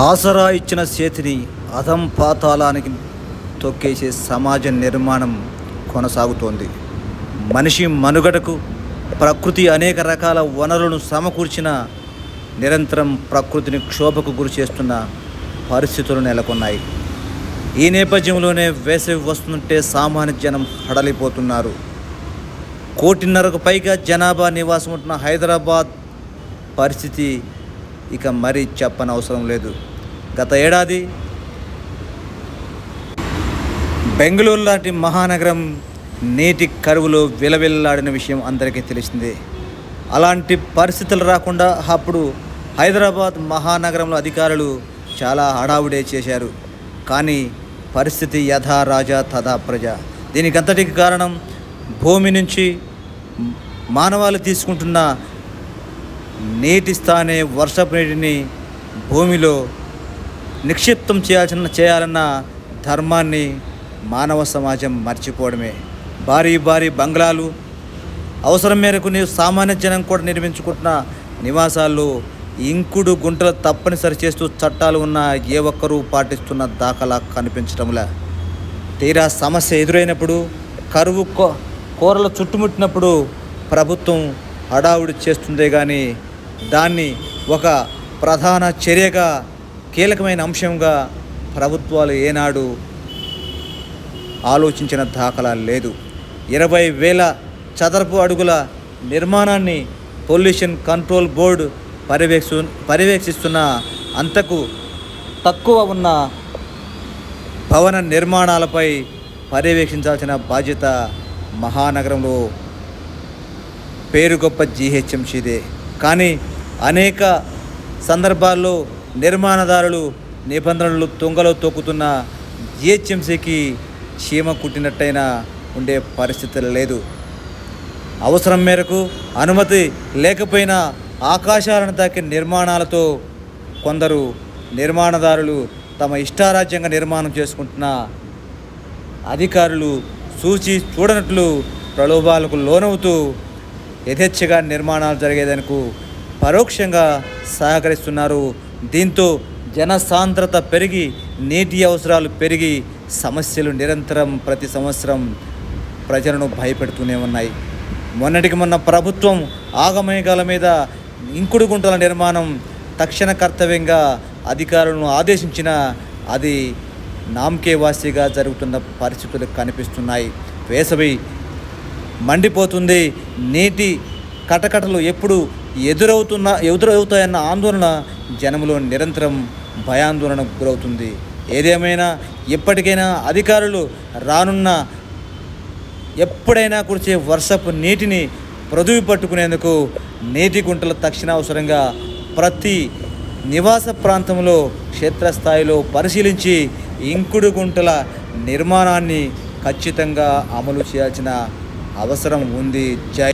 ఆసరా ఇచ్చిన చేతిని అధం పాతాళానికి తొక్కేసే సమాజ నిర్మాణం కొనసాగుతోంది. మనిషి మనుగడకు ప్రకృతి అనేక రకాల వనరులను సమకూర్చిన నిరంతరం ప్రకృతిని క్షోభకు గురి చేస్తున్న పరిస్థితులు నెలకొన్నాయి. ఈ నేపథ్యంలోనే వేసవి వస్తుంటే సామాన్య జనం హడలిపోతున్నారు. కోటిన్నరకు పైగా జనాభా నివాసం ఉంటున్న హైదరాబాద్ పరిస్థితి ఇక మరీ చెప్పనవసరం లేదు. గత ఏడాది బెంగళూరు లాంటి మహానగరం నీటి కరువులో విలవిల్లాడిన విషయం అందరికీ తెలిసిందే. అలాంటి పరిస్థితులు రాకుండా అప్పుడు హైదరాబాద్ మహానగరంలో అధికారులు చాలా హడావుడే చేశారు. కానీ పరిస్థితి యథా రాజా తథా ప్రజ. దీనికంతటికి కారణం భూమి నుంచి మానవాళి తీసుకుంటున్న నీటి స్థానే వర్షపు నీటిని భూమిలో నిక్షిప్తం చేయాల్సిన చేయాలన్న ధర్మాన్ని మానవ సమాజం మర్చిపోవడమే. భారీ భారీ బంగ్లాలు అవసరం మేరకు నీ సామాన్య జనం కూడా నిర్మించుకుంటున్న నివాసాల్లో ఇంకుడు గుంటలు తప్పనిసరి చేస్తూ చట్టాలు ఉన్న ఏ ఒక్కరూ పాటిస్తున్న దాఖలా కనిపించడంలా తీరా సమస్య ఎదురైనప్పుడు కరువు కో కూరలు చుట్టుముట్టినప్పుడు ప్రభుత్వం హడావుడి చేస్తుందే కానీ దాన్ని ఒక ప్రధాన చర్యగా కీలకమైన అంశంగా ప్రభుత్వాలు ఏనాడు ఆలోచించిన దాఖలా లేదు. ఇరవై వేల చదరపు అడుగుల నిర్మాణాన్ని పొల్యూషన్ కంట్రోల్ బోర్డు పర్యవేక్షు పర్యవేక్షిస్తున్న అంతకు తక్కువ ఉన్న భవన నిర్మాణాలపై పర్యవేక్షించాల్సిన బాధ్యత మహానగరంలో పేరు గొప్ప జీహెచ్ఎంసీదే. కానీ అనేక సందర్భాల్లో నిర్మాణదారులు నిబంధనలు తుంగలో తొక్కుతున్న జిహెచ్ఎంసీకి చీమ కుట్టినట్టయినా ఉండే పరిస్థితులు లేదు. అవసరం మేరకు అనుమతి లేకపోయినా ఆకాశాలను తాకే నిర్మాణాలతో కొందరు నిర్మాణదారులు తమ ఇష్టారాజ్యంగా నిర్మాణం చేసుకుంటున్న అధికారులు చూచి చూడనట్లు ప్రలోభాలకు లోనవుతూ యథేచ్ఛగా నిర్మాణాలు జరిగేదనుకు పరోక్షంగా సహకరిస్తున్నారు. దీంతో జనసాంద్రత పెరిగి నీటి అవసరాలు పెరిగి సమస్యలు నిరంతరం ప్రతి సంవత్సరం ప్రజలను భయపెడుతూనే ఉన్నాయి. మొన్నటికి మొన్న ప్రభుత్వం ఆగమేఘాల మీద ఇంకుడు గుంటల నిర్మాణం తక్షణ కర్తవ్యంగా అధికారులను ఆదేశించిన అది నామకే వాసిగా జరుగుతున్న పరిస్థితులు కనిపిస్తున్నాయి. వేసవి మండిపోతుంది. నీటి కటకటలు ఎప్పుడు ఎదురవుతున్న ఎదురవుతాయన్న ఆందోళన జనంలో నిరంతరం భయాందోళనకు గురవుతుంది. ఏదేమైనా ఎప్పటికైనా అధికారులు రానున్న ఎప్పుడైనా కురిచే వర్షపు నీటిని ప్రదువి పట్టుకునేందుకు నీటి గుంటల తక్షణ అవసరంగా ప్రతి నివాస ప్రాంతంలో క్షేత్రస్థాయిలో పరిశీలించి ఇంకుడు గుంటల నిర్మాణాన్ని ఖచ్చితంగా అమలు చేయాల్సిన అవసరం ఉంది. జై